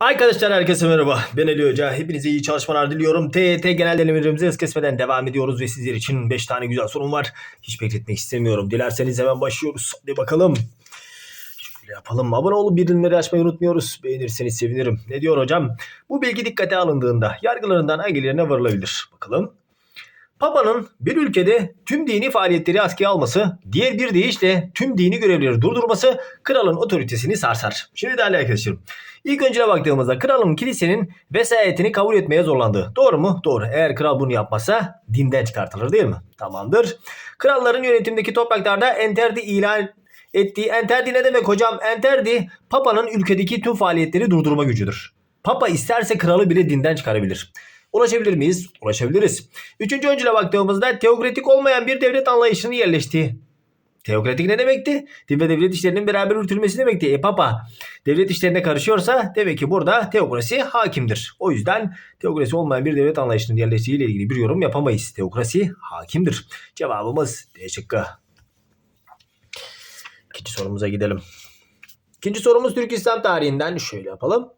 Arkadaşlar herkese merhaba. Ben Ali Hoca. Hepinize iyi çalışmalar diliyorum. TYT genel denemelerimize hız kesmeden devam ediyoruz ve sizler için 5 tane güzel sorum var. Hiç bekletmek istemiyorum. Dilerseniz hemen başlıyoruz. Hadi bakalım. Şöyle yapalım. Abone olup bildirimleri açmayı unutmuyoruz. Beğenirseniz sevinirim. Ne diyor hocam? Bu bilgi dikkate alındığında yargılarından hangilerine varılabilir? Bakalım. Papa'nın bir ülkede tüm dini faaliyetleri askıya alması, diğer bir deyişle tüm dini görevleri durdurması kralın otoritesini sarsar. Şimdi değerli arkadaşlarım. İlk önceye baktığımızda kralın kilisenin vesayetini kabul etmeye zorlandı. Doğru mu? Doğru. Eğer kral bunu yapmazsa dinden çıkartılır değil mi? Tamamdır. Kralların yönetimdeki topraklarda enterdi ilan ettiği enterdi ne demek hocam? Enterdi papanın ülkedeki tüm faaliyetleri durdurma gücüdür. Papa isterse kralı bile dinden çıkarabilir. Ulaşabilir miyiz? Ulaşabiliriz. Üçüncü öncüle baktığımızda teokratik olmayan bir devlet anlayışının yerleştiği. Teokratik ne demekti? Din ve devlet işlerinin beraber yürütülmesi demekti. E papa devlet işlerine karışıyorsa demek ki burada teokrasi hakimdir. O yüzden teokrasi olmayan bir devlet anlayışının yerleştiği ile ilgili bir yorum yapamayız. Teokrasi hakimdir. Cevabımız D şıkkı. İkinci sorumuza gidelim. İkinci sorumuz Türk İslam tarihinden şöyle yapalım.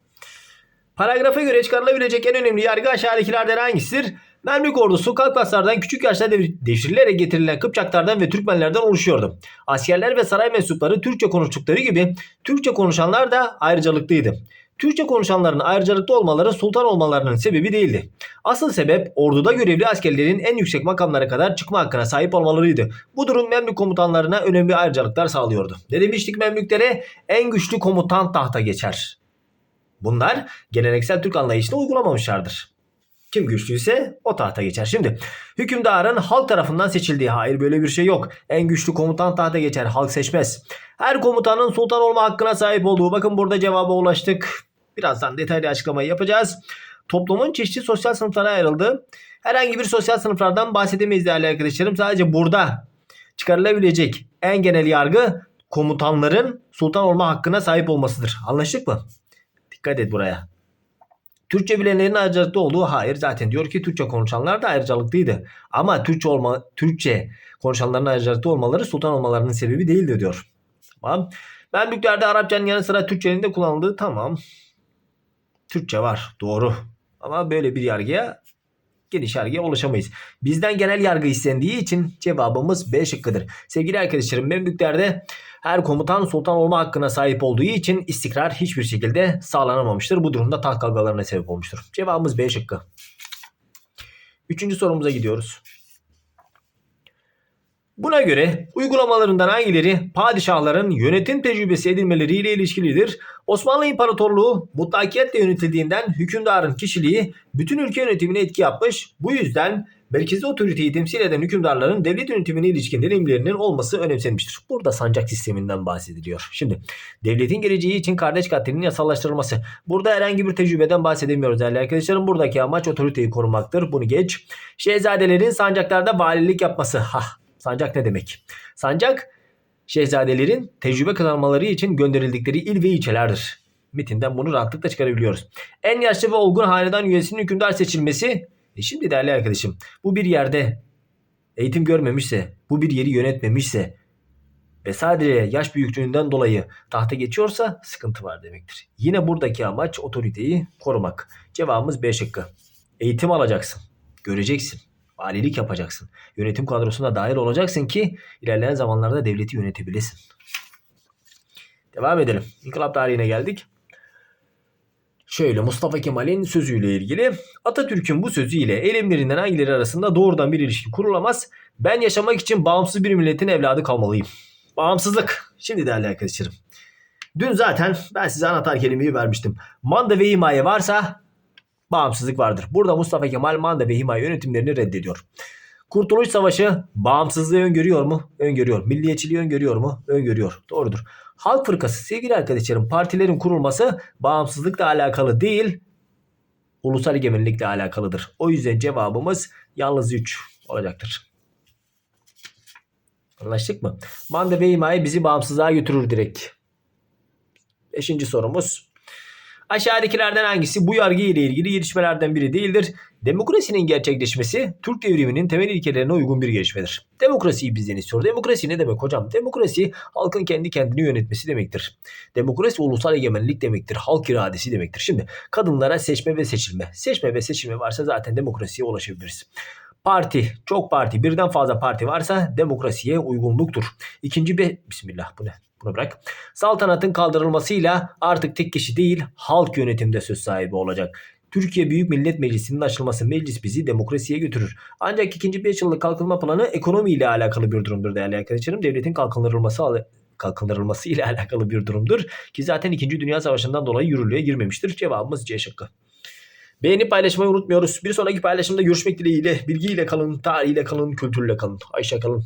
Paragrafa göre çıkarılabilecek en önemli yargı aşağıdakilerden hangisidir? Memlük ordusu Kafkaslardan küçük yaşta dev- devşirilerek getirilen Kıpçaklardan ve Türkmenlerden oluşuyordu. Askerler ve saray mensupları Türkçe konuştukları gibi Türkçe konuşanlar da ayrıcalıklıydı. Türkçe konuşanların ayrıcalıklı olmaları sultan olmalarının sebebi değildi. Asıl sebep orduda görevli askerlerin en yüksek makamlara kadar çıkma hakkına sahip olmalarıydı. Bu durum Memlük komutanlarına önemli ayrıcalıklar sağlıyordu. Ne demiştik Memlüklere? En güçlü komutan tahta geçer. Bunlar geleneksel Türk anlayışını uygulamamışlardır. Kim güçlüyse o tahta geçer. Şimdi hükümdarın halk tarafından seçildiği hayır böyle bir şey yok. En güçlü komutan tahta geçer halk seçmez. Her komutanın sultan olma hakkına sahip olduğu bakın burada cevaba ulaştık. Birazdan detaylı açıklamayı yapacağız. Toplumun çeşitli sosyal sınıflara ayrıldı. Herhangi bir sosyal sınıflardan bahsedemeyiz değerli arkadaşlarım. Sadece burada çıkarılabilecek en genel yargı komutanların sultan olma hakkına sahip olmasıdır. Anlaştık mı? Dikkat et buraya. Türkçe bilenlerin ayrıcalıklı olduğu hayır zaten diyor ki Türkçe konuşanlar da ayrıcalıklıydı. Ama Türkçe olma Türkçe konuşanların ayrıcalıklı olmaları sultan olmalarının sebebi değildi diyor. Tamam. Memlüklerde Arapçanın yanı sıra Türkçenin de kullanıldığı tamam. Türkçe var doğru. Ama böyle bir yargıya geniş yargıya ulaşamayız. Bizden genel yargı istendiği için cevabımız B şıkkıdır. Sevgili arkadaşlarım Memlüklerde her komutan sultan olma hakkına sahip olduğu için istikrar hiçbir şekilde sağlanamamıştır. Bu durumda taht kavgalarına sebep olmuştur. Cevabımız B şıkkı. Üçüncü sorumuza gidiyoruz. Buna göre uygulamalarından hangileri padişahların yönetim tecrübesi edinmeleriyle ilişkilidir? Osmanlı İmparatorluğu mutlakiyetle yönetildiğinden hükümdarın kişiliği bütün ülke yönetimine etki yapmış. Bu yüzden merkezi otoriteyi temsil eden hükümdarların devlet yönetimine ilişkin deneyimlerinin olması önemsenmiştir. Burada sancak sisteminden bahsediliyor. Şimdi devletin geleceği için kardeş katlinin yasallaştırılması. Burada herhangi bir tecrübeden bahsedemiyoruz değerli arkadaşlarım. Buradaki amaç otoriteyi korumaktır. Bunu geç. Şehzadelerin sancaklarda valilik yapması. Hah sancak ne demek? Sancak şehzadelerin tecrübe kazanmaları için gönderildikleri il ve ilçelerdir. Metinden bunu rahatlıkla çıkarabiliyoruz. En yaşlı ve olgun hanedan üyesinin hükümdar seçilmesi. E şimdi değerli arkadaşım bu bir yerde eğitim görmemişse, bu bir yeri yönetmemişse ve sadece yaş büyüklüğünden dolayı tahta geçiyorsa sıkıntı var demektir. Yine buradaki amaç otoriteyi korumak. Cevabımız B şıkkı. Eğitim alacaksın. Göreceksin. Valilik yapacaksın. Yönetim kadrosuna dahil olacaksın ki ilerleyen zamanlarda devleti yönetebilesin. Devam edelim. İnkılap tarihine geldik. Şöyle Mustafa Kemal'in sözüyle ilgili Atatürk'ün bu sözüyle eylemlerinden hangileri arasında doğrudan bir ilişki kurulamaz. Ben yaşamak için bağımsız bir milletin evladı kalmalıyım. Bağımsızlık. Şimdi değerli arkadaşlarım. Dün zaten ben size anahtar kelimeyi vermiştim. Manda ve himaye varsa bağımsızlık vardır. Burada Mustafa Kemal manda ve himaye yönetimlerini reddediyor. Kurtuluş Savaşı bağımsızlığı öngörüyor mu? Öngörüyor. Milliyetçiliği öngörüyor mu? Öngörüyor. Doğrudur. Halk Fırkası sevgili arkadaşlarım partilerin kurulması bağımsızlıkla alakalı değil ulusal egemenlikle alakalıdır. O yüzden cevabımız yalnız 3 olacaktır. Anlaştık mı? Manda ve himaye bizi bağımsızlığa götürür direkt. Beşinci sorumuz. Aşağıdakilerden hangisi bu yargı ile ilgili gelişmelerden biri değildir? Demokrasinin gerçekleşmesi Türk devriminin temel ilkelerine uygun bir gelişmedir. Demokrasiyi bizden istiyor. Demokrasi ne demek hocam? Demokrasi halkın kendi kendini yönetmesi demektir. Demokrasi ulusal egemenlik demektir. Halk iradesi demektir. Şimdi kadınlara seçme ve seçilme. Seçme ve seçilme varsa zaten demokrasiye ulaşabiliriz. Parti, çok parti, birden fazla parti varsa demokrasiye uygunluktur. İkinci bir, bismillah bu ne? Bunu bırak. Saltanatın kaldırılmasıyla artık tek kişi değil halk yönetimde söz sahibi olacak. Türkiye Büyük Millet Meclisi'nin açılması meclis bizi demokrasiye götürür. Ancak ikinci 5 yıllık kalkınma planı ekonomi ile alakalı bir durumdur değerli arkadaşlarım. Devletin kalkındırılması kalkındırılması ile alakalı bir durumdur. Ki zaten 2. Dünya Savaşı'ndan dolayı yürürlüğe girmemiştir. Cevabımız C şıkkı. Beğenip paylaşmayı unutmuyoruz. Bir sonraki paylaşımda görüşmek dileğiyle. Bilgiyle kalın, tarihiyle kalın, kültürle kalın. Ayşe kalın.